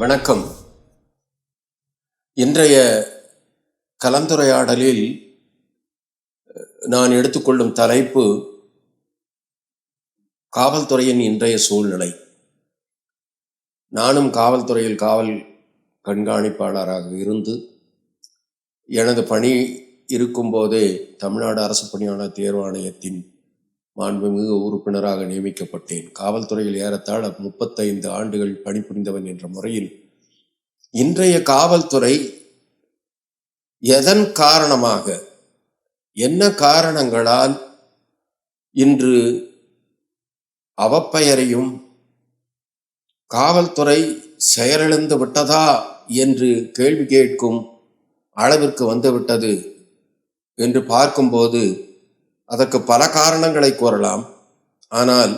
வணக்கம். இன்றைய கலந்துரையாடலில் நான் எடுத்துக்கொள்ளும் தலைப்பு காவல்துறையின் இன்றைய சூழ்நிலை. நானும் காவல்துறையில் காவல் கண்காணிப்பாளராக இருந்து எனது பணி இருக்கும்போதே தமிழ்நாடு அரசு பணியாளர் தேர்வாணையத்தின் மாண்புமிகு உறுப்பினராக நியமிக்கப்பட்டேன். காவல்துறையில் ஏறத்தாழ முப்பத்தைந்து ஆண்டுகள் பணிபுரிந்தவன் என்ற முறையில் இன்றைய காவல்துறை எதன் காரணமாக என்ன காரணங்களால் இன்று அவப்பெயரையும் காவல்துறை செயலிழந்து விட்டதா என்று கேள்வி கேட்கும் அளவிற்கு வந்துவிட்டது என்று பார்க்கும்போது அதற்கு பல காரணங்களை கூறலாம். ஆனால்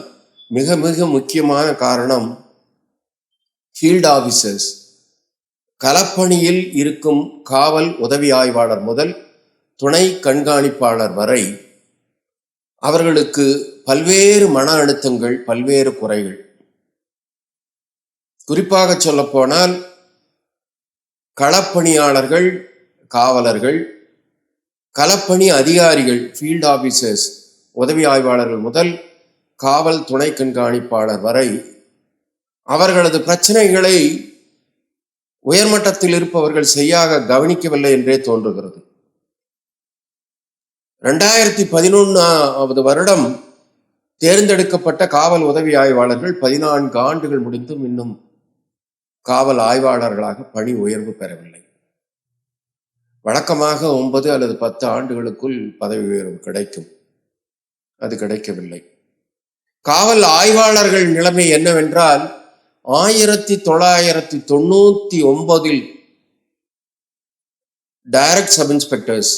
மிக மிக முக்கியமான காரணம் ஃபீல்ட் ஆஃபீஸர்ஸ் களப்பணியில் இருக்கும் காவல் உதவி ஆய்வாளர் முதல் துணை கண்காணிப்பாளர் வரை அவர்களுக்கு பல்வேறு மன அழுத்தங்கள் பல்வேறு குறைகள். குறிப்பாக சொல்லப்போனால் களப்பணியாளர்கள் காவலர்கள் களப்பணி அதிகாரிகள் ஃபீல்ட் ஆபீசர்ஸ் உதவி ஆய்வாளர்கள் முதல் காவல் துணை கண்காணிப்பாளர் வரை அவர்களது பிரச்சனைகளை உயர்மட்டத்தில் இருப்பவர்கள் சரியாக கவனிக்கவில்லை என்றே தோன்றுகிறது. ரெண்டாயிரத்தி பதினொன்னாவது வருடம் தேர்ந்தெடுக்கப்பட்ட காவல் உதவி ஆய்வாளர்கள் பதினான்கு ஆண்டுகள் முடிந்தும் இன்னும் காவல் ஆய்வாளர்களாக பணி உயர்வு பெறவில்லை. வழக்கமாக ஒன்பது அல்லது பத்து ஆண்டுகளுக்குள் பதவி உயர்வு கிடைக்கும். அது கிடைக்கவில்லை. காவல் ஆய்வாளர்கள் நிலைமை என்னவென்றால் ஆயிரத்தி தொள்ளாயிரத்தி தொண்ணூத்தி ஒன்பதில் டைரக்ட் சப் இன்ஸ்பெக்டர்ஸ்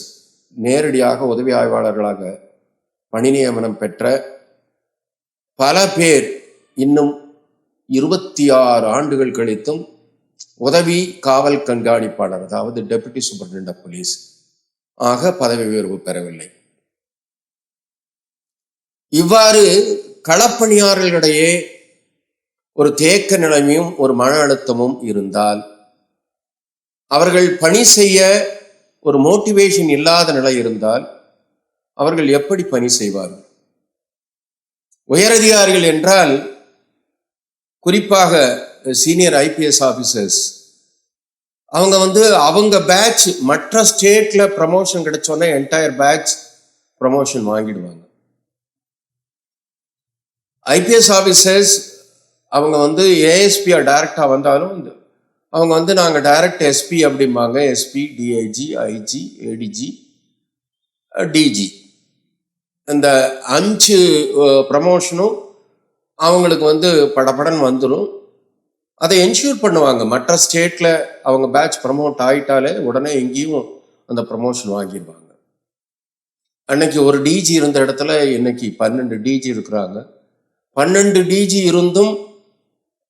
நேரடியாக உதவி ஆய்வாளர்களாக பணி நியமனம் பெற்ற பல பேர் இன்னும் இருபத்தி ஆறு ஆண்டுகள் கழித்தும் உதவி காவல் கண்காணிப்பாளர் அதாவது டெபுட்டி சூப்பரிண்ட் ஆஃப் போலீஸ் ஆக பதவி உயர்வு பெறவில்லை. இவ்வாறு களப்பணியாளர்களிடையே ஒரு தேக்க நிலைமையும் ஒரு மன அழுத்தமும் இருந்தால் அவர்கள் பணி செய்ய ஒரு மோட்டிவேஷன் இல்லாத நிலை இருந்தால் அவர்கள் எப்படி பணி செய்வார்கள்? உயரதிகாரிகள் என்றால் குறிப்பாக சீனியர் ஐபிஎஸ் ஆஃபீஸர்ஸ் அவங்க வந்து அவங்க பேட்ச் மற்ற ஸ்டேட்ல ப்ரமோஷன் கிடைச்சோன்னே என்டையர் பேட்ச் ப்ரமோஷன் வாங்கிடுவாங்க. ஐபிஎஸ் ஆஃபீஸர்ஸ் அவங்க வந்து ஏஎஸ்பியா டைரக்டா வந்தாலும் அவங்க வந்து நாங்கள் டைரக்ட் எஸ்பி அப்படிம்பாங்க. SP DIG IG ADG DG இந்த அஞ்சு ப்ரமோஷனும் அவங்களுக்கு வந்து படபடன் வந்துடும் அதை என்ஷூர் பண்ணுவாங்க. மற்ற ஸ்டேட்டில் அவங்க பேட்ச் ப்ரமோட் ஆகிட்டாலே உடனே எங்கேயும் அந்த ப்ரமோஷன் வாங்கிடுவாங்க. அன்னைக்கு ஒரு டிஜி இருந்த இடத்துல இன்னைக்கு பன்னெண்டு டிஜி இருக்கிறாங்க. பன்னெண்டு டிஜி இருந்தும்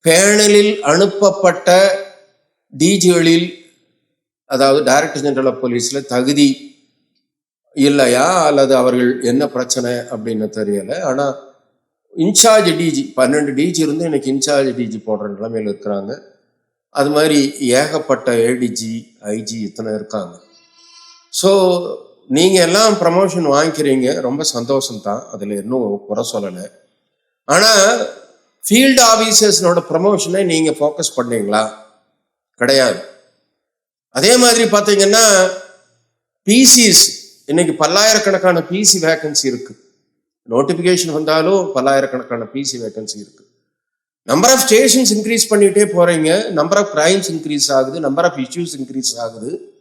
பேனலில் அனுப்பப்பட்ட டிஜிகளில் அதாவது டைரக்டர் ஜெனரல் ஆஃப் போலீஸில் தகுதி இல்லையா? அல்லது அவர்கள் என்ன பிரச்சனை அப்படின்னு தெரியலை. ஆனால் இன்சார்ஜ் டிஜி பன்னெண்டு டிஜி இருந்து எனக்கு இன்சார்ஜ் டிஜி போடுற நிலைமையில் இருக்கிறாங்க. அது மாதிரி ஏகப்பட்ட ஏடிஜி ஐஜி இத்தனை இருக்காங்க. ஸோ நீங்கள் எல்லாம் ப்ரமோஷன் வாங்கிக்கிறீங்க. ரொம்ப சந்தோஷம் தான் இன்னும் குறை சொல்லலை. ஆனால் ஃபீல்டு ஆஃபீஸர்ஸ்னோட ப்ரமோஷனை நீங்கள் ஃபோக்கஸ் பண்ணீங்களா? கிடையாது. அதே மாதிரி பார்த்தீங்கன்னா பிசிஸ் இன்னைக்கு பல்லாயிரக்கணக்கான பிசி வேகன்சி இருக்குது நோட்டிஃபிகேஷன் வந்தாலும் பல்லாயிரக்கணக்கான பிசி வேகன்சி இருக்கு. நம்பர் ஆஃப் ஸ்டேஷன்ஸ் இன்க்ரீஸ் பண்ணிட்டே போறீங்க. நம்பர் ஆஃப் கிரைம்ஸ் இன்க்ரீஸ் ஆகுது. நம்பர் ஆஃப் இஷ்யூஸ் இன்க்ரீஸ் ஆகுது.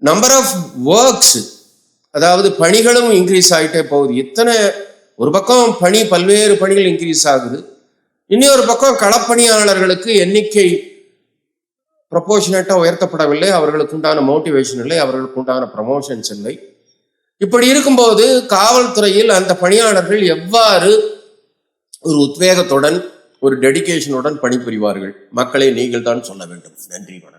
நம்பர் ஆஃப் ஒர்க்ஸ் அதாவது பணிகளும் இன்க்ரீஸ் ஆகிட்டே போகுது. இத்தனை ஒரு பக்கம் பணி பல்வேறு பணிகள் இன்க்ரீஸ் ஆகுது. இன்னொரு பக்கம் களப்பணியாளர்களுக்கு எண்ணிக்கை ப்ரொபோஷனேட்டாக உயர்த்தப்படவில்லை. அவர்களுக்கு உண்டான மோட்டிவேஷன் இல்லை. அவர்களுக்கு உண்டான ப்ரமோஷன்ஸ் இல்லை. இப்படி இருக்கும்போது காவல்துறையில் அந்த பணியாளர்கள் எவ்வாறு ஒரு உத்வேகத்துடன் ஒரு டெடிகேஷனுடன் பணிபுரிவார்கள்? மக்களை நீங்கள் தான் சொல்ல வேண்டும். நன்றி வணக்கம்.